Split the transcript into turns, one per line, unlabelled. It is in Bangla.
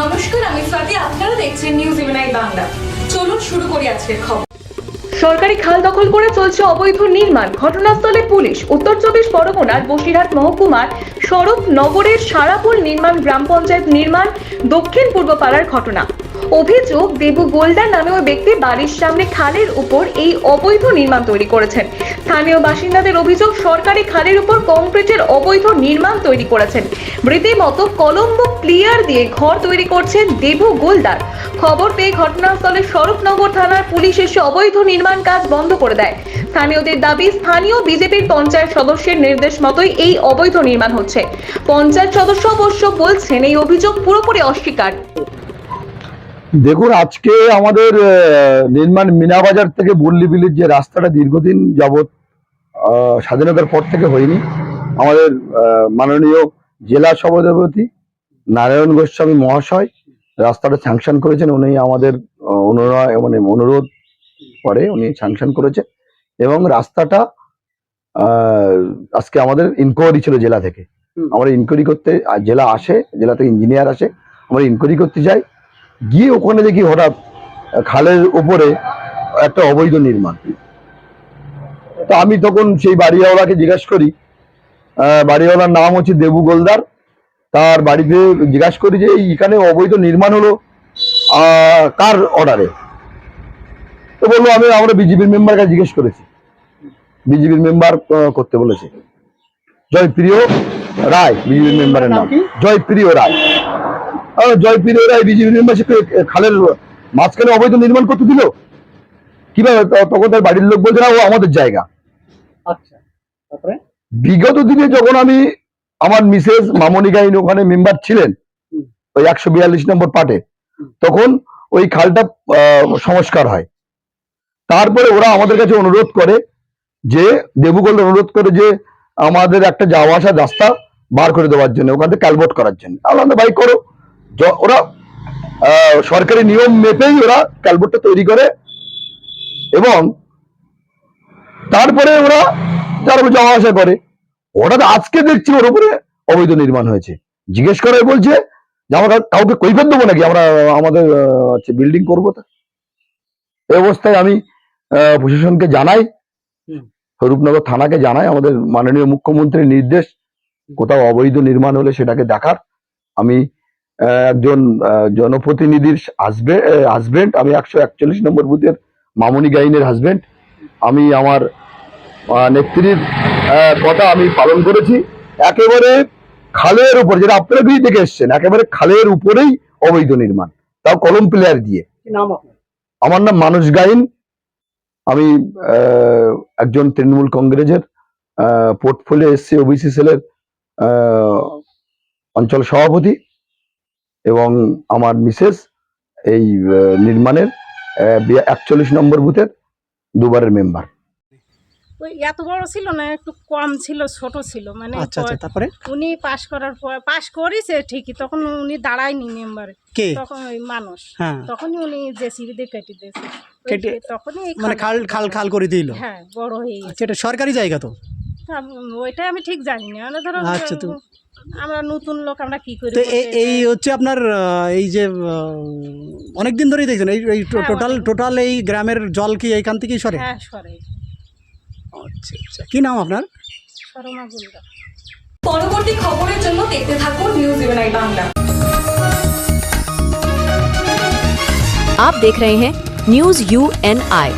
নমস্কার, আমি স্বাতি। আপনারা দেখছেন নিউজ ইভেনাই বাংলা। চলুন শুরু করি আজকের খবর।
সরকারি খাল দখল করে চলছে অবৈধ নির্মাণ। ঘটনাস্থলে পুলিশ, উত্তর চব্বিশ পরগনার বসিরহাট মহকুমার স্বরূপ নগরের সারাপুর নির্মাণ গ্রাম পঞ্চায়েত নির্মাণ, দক্ষিণ পূর্ব পাড়ার ঘটনা। অভিযোগ, দেবু গোলদার নামে ওই ব্যক্তি বাড়ির সামনে খালের উপর এই অবৈধ নির্মাণ তৈরি করেছেন। স্থানীয় বাসিন্দাদের অভিযোগ, সরকারি খালের উপর কংক্রিটের অবৈধ নির্মাণ তৈরি করেছেন। রীতিমতো কলম্বো ক্লিয়ার দিয়ে ঘর তৈরি করছেন দেবু গোলদার। খবর পেয়ে ঘটনাস্থলে স্বরূপনগর থানার পুলিশ এসে অবৈধ নির্মাণ কাজ বন্ধ করে দেয়। স্থানীয়দের দাবি, স্থানীয় বিজেপির পঞ্চায়েত সদস্যের নির্দেশ মতোই এই অবৈধ নির্মাণ হচ্ছে। পঞ্চায়েত সদস্য অবশ্য বলছেন, এই অভিযোগ পুরোপুরি অস্বীকার।
দেখুন আজকে আমাদের নির্মাণ মিনাবাজার থেকে বল্লিবিলির যে রাস্তাটা দীর্ঘদিন যাবৎ স্বাধীনতার পর থেকে হয়নি আমাদের মাননীয় জেলা সভাপতি নারায়ণ গোস্বামী মহাশয় রাস্তাটা স্যাংশন করেছেন উনি আমাদের অনুনয় মানে অনুরোধ করে উনি স্যাংশন করেছেন এবং রাস্তাটা আজকে আমাদের ইনকোয়ারি ছিল জেলা থেকে। আমরা ইনকোয়ারি করতে জেলা আসে জেলা থেকে ইঞ্জিনিয়ার আসে আমরা ইনকোয়ারি করতে যাই গিয়ে ওখানে দেখি হঠাৎ খালের উপরে একটা অবৈধ নির্মাণ। তো আমি তখন সেই বাড়িওয়ালাকে জিজ্ঞাসা করি আহ, বাড়িওয়ালার নাম হচ্ছে দেবু গোলদার। তার বাড়িতে জিজ্ঞাসা করি যে এখানে অবৈধ নির্মাণ হলো আহ, কার অর্ডারে তো বলল আমি আমরা বিজেপির মেম্বারকে জিজ্ঞেস করেছি। বিজেপির মেম্বার করতে বলেছে। জয়প্রিয় রায় বিজেপির মেম্বারের নাম। জয়প্রিয় রায়। আহ, জয়প্রিয় রায় বিজেপি মেম্বারশিপ খালের মাঝখানে অবৈধ নির্মাণ করতে দিল। কীভাবে তখন তার বাড়ির লোক বলছে না ও আমাদের জায়গা।
আচ্ছা তারপরে?
বিগত দিনে যখন আমি আমার মিসেস মামনি গাইন ওখানে মেম্বার ছিলেন ওই একশো বিয়াল্লিশ নম্বর পার্টে তখন ওই খালটা সংস্কার হয়। তারপরে ওরা আমাদের কাছে অনুরোধ করে যে দেবুগোল অনুরোধ করে যে আমাদের একটা যাওয়া আসার রাস্তা বার করে দেওয়ার জন্য ওখান থেকে ক্যালবোট করার জন্য। আমরা বাইক করো। ওরা সরকারি নিয়ম মেপেই ওরা ক্যালবোটটা তৈরি করে এবং তারপরে ওরা তারপরে যাওয়া আসা করে। হঠাৎ আজকে দেখছি ওর উপরে অবৈধ নির্মাণ হয়েছে। জিজ্ঞেস করে বলছে যে আমরা কাউকে কৈফত দেবো নাকি? আমরা আমাদের হচ্ছে বিল্ডিং করব তা। এই অবস্থায় আমি প্রশাসনকে জানাই। স্বরূপনগর থানাকে জানাই আমাদের মাননীয় মুখ্যমন্ত্রীর নির্দেশ কোথাও অবৈধ নির্মাণ হলে সেটাকে দেখার। আমি একজন জনপ্রতিনিধির হাজবেন্ড আমি একশো একচল্লিশ নম্বর বুথের মামনি গাইনের হাজবেন্ড আমি আমার নেত্রীর কথা আমি পালন করেছি। একেবারে খালের উপর যেটা আপনারা দুই দেখে এসছেন একেবারে খালের উপরেই অবৈধ নির্মাণ। তাও কলম প্লেয়ার দিয়ে। আমার নাম মানুষ গাইন। আমি একজন তৃণমূল কংগ্রেসের পোর্টফোলিও এসসি ওবিসি সেলের আহ, অঞ্চল সভাপতি। এবং আমার মিসেস এই নির্মাণের একচল্লিশ নম্বর বুথের দুবারের মেম্বার।
ওই এত বড় ছিল না একটু কম ছিল ছোট ছিল মানে
আচ্ছা আচ্ছা
পর-
তারপরে?
উনি পাশ করার পর পাশ করেছে ঠিকই তখন উনি দাঁড়ায়নি মেম্বারে।
কে?
তখন ওই মানুষ।
হ্যাঁ।
তখনই উনি জেসিবি দিয়ে কেটে দিয়েছে।
কেটে-
তখনই
মানে খাল খাল খাল করে দিল?
হ্যাঁ বড় হয়ে গেছে
আচ্ছা এটা সরকারি জায়গা তো?
তা ওইটা আমি ঠিক জানি না মানে ধরো
আচ্ছা, তো-
আমরা নতুন লোক আমরা কি করি
তো
বলতে
এই- এই হচ্ছে আপনার আহ, এই যে অনেক দিন ধরেই দেখছেন এই এই
হ্যাঁ,
টোটাল
অনেক।
টোটাল এই গ্রামের জল কি এইখান থেকেই সরে
হ্যাঁ সরে
আচ্ছা আচ্ছা কি নাম আপনার
সরমা গুলদা
পরবর্তী খবরের জন্য দেখতে থাকুন নিউজ ইভেনাই বাংলা
आप देख रहे हैं न्यूज यू एन आई